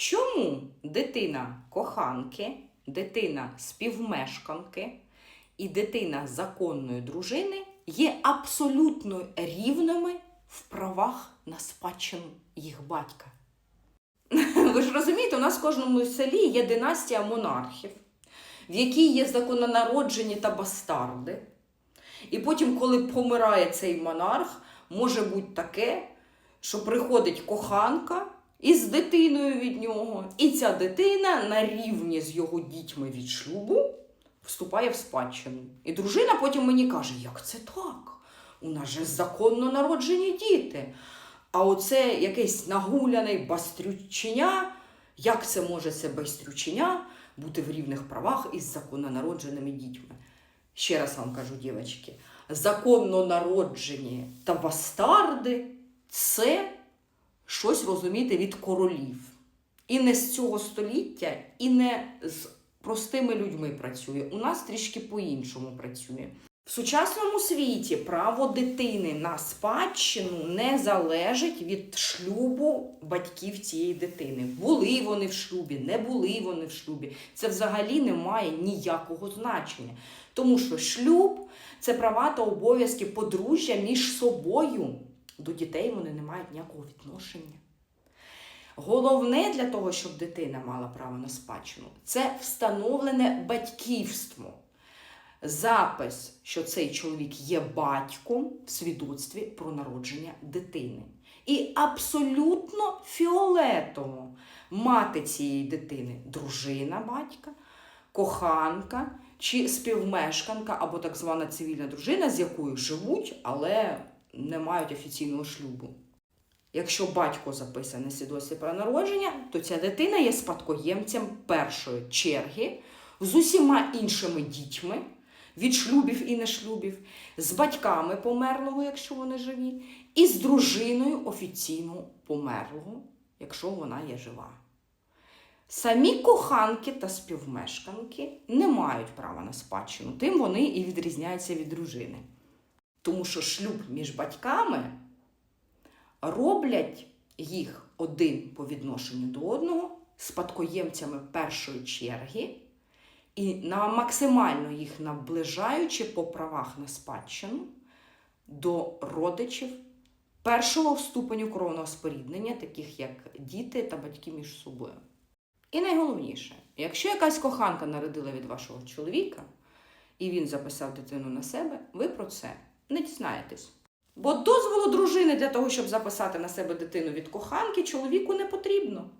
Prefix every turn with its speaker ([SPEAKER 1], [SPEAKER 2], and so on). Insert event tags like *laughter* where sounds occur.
[SPEAKER 1] Чому дитина коханки, дитина співмешканки і дитина законної дружини є абсолютно рівними в правах на спадщину їх батька? *laughs* Ви ж розумієте, у нас в кожному селі є династія монархів, в якій є закононароджені та бастарди. І потім, коли помирає цей монарх, може бути таке, що приходить коханка із дитиною від нього, і ця дитина на рівні з його дітьми від шлюбу вступає в спадщину. І дружина потім мені каже, як це так? У нас же законно народжені діти. А оце якийсь нагуляний бастрюченя, як це може це бастрюченя бути в рівних правах із законно народженими дітьми? Ще раз вам кажу, дівчатки, законно народжені та бастарди це щось розуміти від королів. І не з цього століття, і не з простими людьми працює. У нас трішки по-іншому працює. В сучасному світі право дитини на спадщину не залежить від шлюбу батьків цієї дитини. Були вони в шлюбі, не були вони в шлюбі. Це взагалі не має ніякого значення. Тому що шлюб це права та обов'язки подружжя між собою. До дітей вони не мають ніякого відношення. Головне для того, щоб дитина мала право на спадщину, це встановлене батьківство. Запис, що цей чоловік є батьком в свідоцтві про народження дитини. І абсолютно фіолетово мати цієї дитини дружина батька, коханка чи співмешканка або так звана цивільна дружина, з якою живуть, але не мають офіційного шлюбу. Якщо батько записаний свідоцтві про народження, то ця дитина є спадкоємцем першої черги з усіма іншими дітьми від шлюбів і нешлюбів, з батьками померлого, якщо вони живі, і з дружиною офіційно померлого, якщо вона є жива. Самі коханки та співмешканки не мають права на спадщину, тим вони і відрізняються від дружини. Тому що шлюб між батьками роблять їх один по відношенню до одного спадкоємцями першої черги і на максимально їх наближаючи по правах на спадщину до родичів першого ступеню кровного споріднення, таких як діти та батьки між собою. І найголовніше, якщо якась коханка народила від вашого чоловіка, і він записав дитину на себе, ви про це не дізнаєтесь. Бо дозволу дружини для того, щоб записати на себе дитину від коханки, чоловіку не потрібно.